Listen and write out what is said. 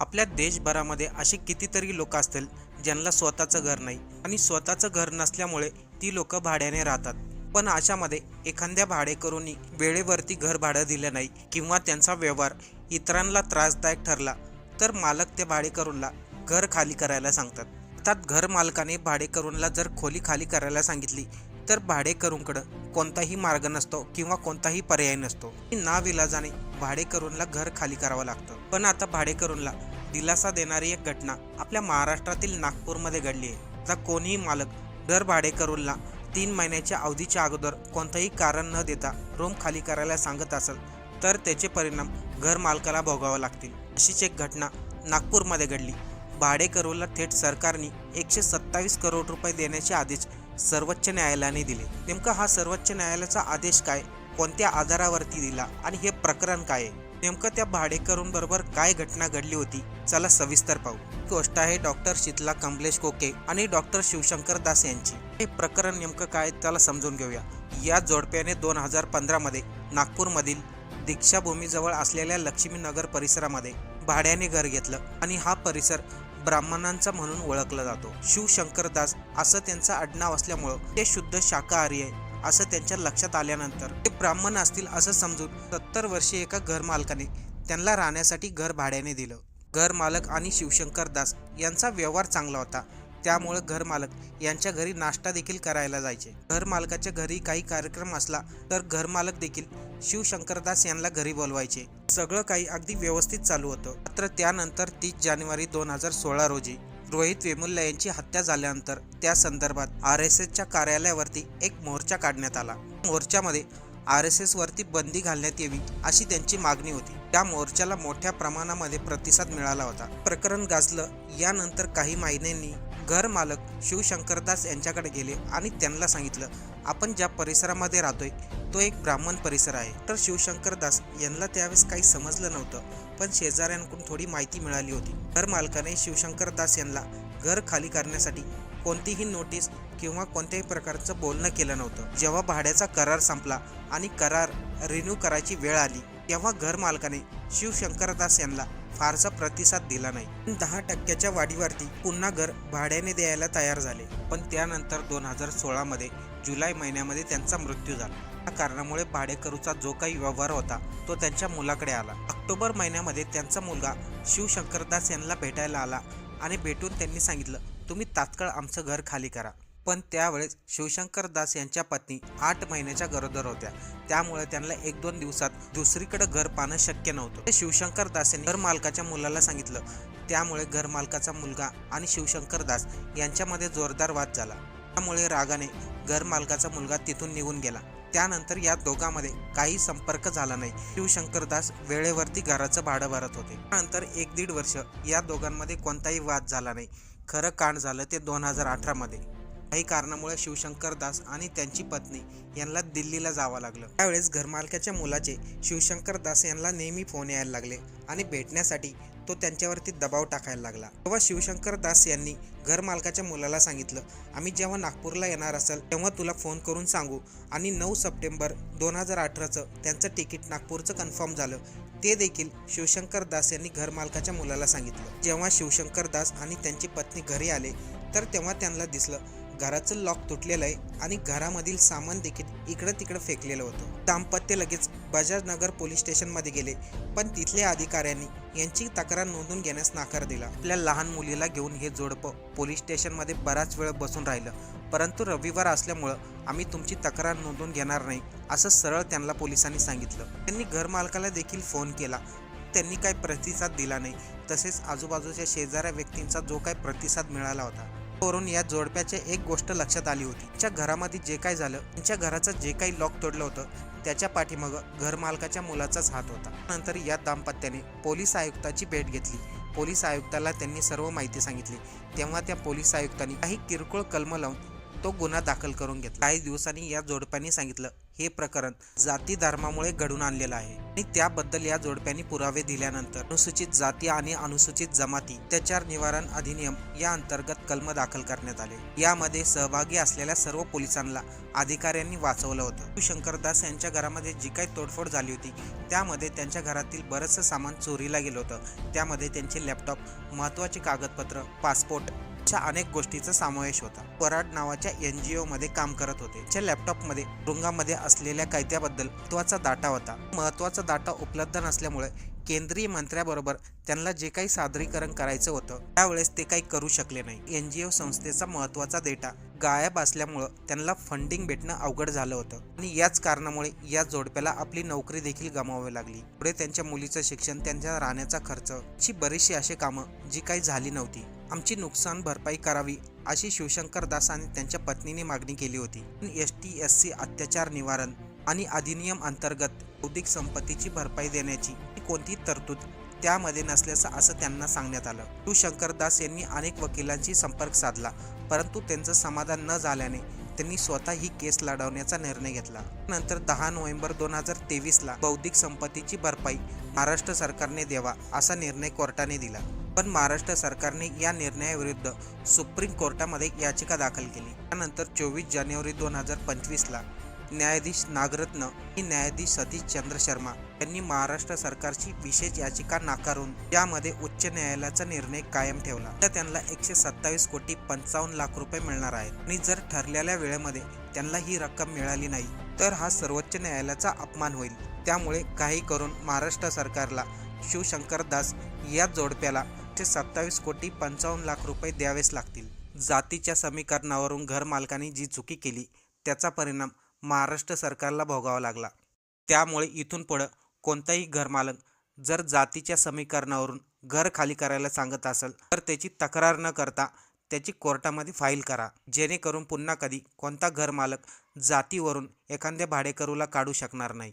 आपल्या देशभरामध्ये असे कितीतरी लोक असतील ज्यांना स्वतःचं घर नाही आणि स्वतःचं घर नसल्यामुळे ती लोक भाड्याने राहतात. पण अशामध्ये एखाद्या भाडेकरूंनी वेळेवरती घर भाडं दिलं नाही किंवा त्यांचा व्यवहार इतरांना त्रासदायक ठरला तर मालक त्या भाडेकरूंना घर खाली करायला सांगतात. अर्थात घर मालकाने भाडेकरूंना जर खोली खाली करायला सांगितली तर भाडेकरूंकडं कोणताही मार्ग नसतो किंवा कोणताही पर्याय नसतो. नाविलाजाने भाडेकरूंना घर खाली करावं लागतं. पण आता भाडेकरूंना दिलासा देणारी एक घटना आपल्या महाराष्ट्रातील नागपूरमध्ये घडली आहे. आता कोणीही मालक दर भाडेकरूंना तीन महिन्याच्या अवधीच्या अगोदर कोणतंही कारण न देता रूम खाली करायला सांगत असेल तर त्याचे परिणाम घर मालकाला भोगावं लागतील. अशीच एक घटना नागपूरमध्ये घडली. भाडेकरूला थेट सरकारने एकशे सत्तावीस करोड रुपये देण्याचे आदेश सर्वोच्च न्यायालयाने दिले. नेमका हा सर्वोच्च न्यायालयाचा आदेश काय? कोणत्या आधारावरती दिला? आणि हे प्रकरण काय? आहे नेमकं त्या भाडेकरूंबरोबर काय घटना घडली होती? चला सविस्तर पाहू. ही गोष्ट आहे डॉक्टर शीतला कमलेश कोके आणि डॉक्टर शिवशंकर दास यांची. हे प्रकरण नेमकं काय? त्याला समजून घेऊया. या जोडप्याने दोन हजार पंधरामध्ये नागपूरमधील दीक्षाभूमीजवळ असलेल्या लक्ष्मीनगर परिसरामध्ये भाड्याने घर घेतलं आणि हा परिसर ब्राह्मणांचा म्हणून ओळखला जातो. शिवशंकरदास असं त्यांचं आडनाव असल्यामुळं ते शुद्ध शाकाहारी आहे असं त्यांच्या लक्षात आल्यानंतर ते ब्राह्मण असतील असं समजून सत्तर वर्षे एका घरमालकाने त्यांना राहण्यासाठी घर भाड्याने दिलं. घरमालक आणि शिवशंकर दास यांचा व्यवहार चांगला होता. त्यामुळे घरमालक यांच्या घरी नाश्ता देखील करायला जायचे. घरमालकाच्या घरी काही कार्यक्रम असला तर घरमालक देखील शिवशंकरदास यांना घरी बोलवायचे. सगळं काही अगदी व्यवस्थित चालू होतं. मात्र त्यानंतर तीस जानेवारी दोन हजार सोळा रोजी रोहित वेमुल्ला यांची हत्या झाल्यानंतर त्या संदर्भात आर एस एसच्या कार्यालयावरती एक मोर्चा काढण्यात आला. मोर्चामध्ये आर एस एस वरती बंदी घालण्यात यावी अशी त्यांची मागणी होती. त्या मोर्चाला मोठ्या प्रमाणामध्ये प्रतिसाद मिळाला होता. प्रकरण गाजलं. यानंतर काही महिन्यांनी घर मालक शिवशंकरदास यांच्याकडे गेले आणि त्यांना सांगितलं आपण ज्या परिसरामध्ये राहतोय तो एक ब्राह्मण परिसर आहे. तर शिवशंकरदास यांना त्यावेळेस काही समजलं नव्हतं पण शेजाऱ्यांकडून थोडी माहिती मिळाली होती. घर मालकाने शिवशंकरदास यांना घर खाली करण्यासाठी कोणतीही नोटीस किंवा कोणत्याही प्रकारचं बोलणं केलं नव्हतं. जेव्हा भाड्याचा करार संपला आणि करार रिन्यू करायची वेळ आली तेव्हा घर मालकाने शिवशंकरदास यांना फारसा प्रतिसाद दिला नाही. दहा टक्क्याच्या वाढीवरती पुन्हा घर भाड्याने द्यायला तयार झाले. पण त्यानंतर दोन हजार सोळामध्ये जुलै महिन्यामध्ये त्यांचा मृत्यू झाला. कारणामुळे भाडेकरूचा जो काही व्यवहार होता तो त्यांच्या मुलाकडे आला. ऑक्टोबर महिन्यामध्ये त्यांचा मुलगा शिवशंकरदास यांना भेटायला आला आणि भेटून त्यांनी सांगितलं तुम्ही तात्काळ आमचं घर खाली करा. पण त्यावेळेस शिवशंकर दास यांच्या पत्नी आठ महिन्याच्या गरोदर होत्या. त्यामुळे त्यांना एक दोन दिवसात दुसरीकडे घर पाहणं शक्य नव्हतं. ते शिवशंकर दास यांनी घर मालकाच्या मुलाला सांगितलं. त्यामुळे घर मालकाचा मुलगा आणि शिवशंकर दास यांच्यामध्ये जोरदार वाद झाला. त्यामुळे रागाने घर मालकाचा मुलगा तिथून निघून गेला. त्यानंतर या दोघांमध्ये काही संपर्क झाला नाही. शिवशंकर दास वेळेवरती घराचं भाडं भरत होते. त्यानंतर एक दीड वर्ष या दोघांमध्ये कोणताही वाद झाला नाही. खरं कांड झालं ते दोन हजार अठरामध्ये काही कारणामुळे शिवशंकर दास आणि त्यांची पत्नी यांना दिल्लीला जावं लागलं. त्यावेळेस घरमालकाच्या मुलाचे शिवशंकर दास यांना नेहमी फोन यायला लागले आणि भेटण्यासाठी तो त्यांच्यावरती दबाव टाकायला लागला. तेव्हा शिवशंकर दास यांनी घरमालकाच्या मुलाला सांगितलं आम्ही जेव्हा नागपूरला येणार असेल तेव्हा तुला फोन करून सांगू. आणि नऊ सप्टेंबर दोन हजार अठराचं त्यांचं तिकीट नागपूरचं कन्फर्म झालं. ते देखील शिवशंकर दास यांनी घरमालकाच्या मुलाला सांगितलं. जेव्हा शिवशंकर दास आणि त्यांची पत्नी घरी आले तर तेव्हा त्यांना दिसलं घराचं लॉक तुटलेलं आहे आणि घरामधील सामान देखील इकडं तिकडं फेकलेलं होतं. दाम्पत्य लगेच बजाजनगर पोलीस स्टेशनमध्ये गेले पण तिथल्या अधिकाऱ्यांनी यांची तक्रार नोंदून घेण्यास नाकार दिला. आपल्या लहान मुलीला घेऊन हे जोडपं पोलीस स्टेशनमध्ये बराच वेळ बसून राहिलं परंतु रविवार असल्यामुळं आम्ही तुमची तक्रार नोंदवून घेणार नाही असं सरळ त्यांना पोलिसांनी सांगितलं. त्यांनी घरमालकाला देखील फोन केला. त्यांनी काही प्रतिसाद दिला नाही तसेच आजूबाजूच्या शेजाऱ्या व्यक्तींचा जो काही प्रतिसाद मिळाला होता. वरून या जोडप्याचे एक गोष्ट लक्षात आली होती. त्यांच्या घरामध्ये जे काय झालं त्यांच्या घराचं जे काही लॉक तोडलं होतं त्याच्या पाठीमागं घरमालकाच्या मुलाचाच हात होता. नंतर या दाम्पत्याने पोलीस आयुक्ताची भेट घेतली. पोलीस आयुक्ताला त्यांनी सर्व माहिती सांगितली. तेव्हा त्या पोलीस आयुक्तांनी काही किरकोळ कलम लावून तो गुन्हा दाखल करून घेतला. काही दिवसांनी या जोडप्याने सांगितलं हे प्रकरण जाती धर्मामुळे घडून आणलेलं आहे. आणि त्याबद्दल या जोडप्यांनी पुरावे दिल्यानंतर अनुसूचित जाती आणि अनुसूचित जमाती अत्याचार निवारण अधिनियम या अंतर्गत कलम दाखल करण्यात आले. यामध्ये सहभागी असलेल्या सर्व पोलिसांना अधिकाऱ्यांनी वाचवलं होतं. शंकरदास यांच्या घरामध्ये जी काही तोडफोड झाली होती त्यामध्ये त्यांच्या घरातील बरंचसं सामान चोरीला गेलं होतं. त्यामध्ये त्यांचे लॅपटॉप महत्त्वाचे कागदपत्र पासपोर्ट अशा अनेक गोष्टीचा समावेश होता. पराड नावाच्या एन जी मध्ये काम करत होते. त्या लॅपटॉपमध्ये तुरुंगामध्ये असलेल्या कायद्याबद्दल महत्त्वाचा डाटा होता. महत्त्वाचा डाटा उपलब्ध नसल्यामुळे केंद्रीय मंत्र्याबरोबर त्यांना जे काही सादरीकरण करायचं होतं त्यावेळेस ते काही करू शकले नाही. एन जी ओ संस्थेचा महत्त्वाचा डेटा गायब असल्यामुळं त्यांना फंडिंग भेटणं अवघड झालं होतं. आणि याच कारणामुळे या जोडप्याला आपली नोकरी देखील गमावावी लागली. पुढे त्यांच्या मुलीचं शिक्षण त्यांच्या राहण्याचा खर्च अशी बरीचशी अशी कामं जी काही झाली नव्हती. आमची नुकसान भरपाई करावी अशी शिवशंकर दास आणि त्यांच्या पत्नीने मागणी केली होती. एस टी एस सी अत्याचार निवारण आणि अधिनियम अंतर्गत बौद्धिक संपत्तीची भरपाई देण्याची कोणती तरतूद त्यामध्ये नसल्याचं असं त्यांना सांगण्यात आलं. शिवशंकर दास यांनी अनेक वकिलांशी संपर्क साधला परंतु त्यांचं समाधान न झाल्याने त्यांनी स्वतः ही केस लढवण्याचा निर्णय घेतला. नंतर दहा नोव्हेंबर दोन हजार तेवीसला बौद्धिक संपत्तीची भरपाई महाराष्ट्र सरकारने द्यावा असा निर्णय कोर्टाने दिला. पण महाराष्ट्र सरकारने या निर्णयाविरुद्ध सुप्रीम कोर्टामध्ये याचिका दाखल केली. त्यानंतर चोवीस जानेवारी दोन हजार पंचवीसला न्यायाधीश नागरत्न आणि न्यायाधीश सतीश चंद्र शर्मा यांनी महाराष्ट्र सरकारची विशेष याचिका नाकारून यामध्ये उच्च न्यायालयाचा निर्णय कायम ठेवला. तर त्यांना एकशे सत्तावीस कोटी पंचावन्न लाख रुपये मिळणार आहेत. आणि जर ठरलेल्या वेळेमध्ये त्यांना ही रक्कम मिळाली नाही तर हा सर्वोच्च न्यायालयाचा अपमान होईल. त्यामुळे काही करून महाराष्ट्र सरकारला शिवशंकर दास या जोडप्याला एकशे सत्तावीस कोटी पंचावन्न लाख रुपये द्यावेच लागतील. जातीच्या समीकरणावरून घरमालकांनी जी चुकी केली त्याचा परिणाम महाराष्ट्र सरकारला भोगावा लागला. त्यामुळे इथून पुढं कोणताही घरमालक जर जातीच्या समीकरणावरून घर खाली करायला सांगत असेल तर त्याची तक्रार न करता त्याची कोर्टामध्ये फाईल करा. जेणेकरून पुन्हा कधी कोणता घरमालक जातीवरून एखाद्या भाडेकरूला काढू शकणार नाही.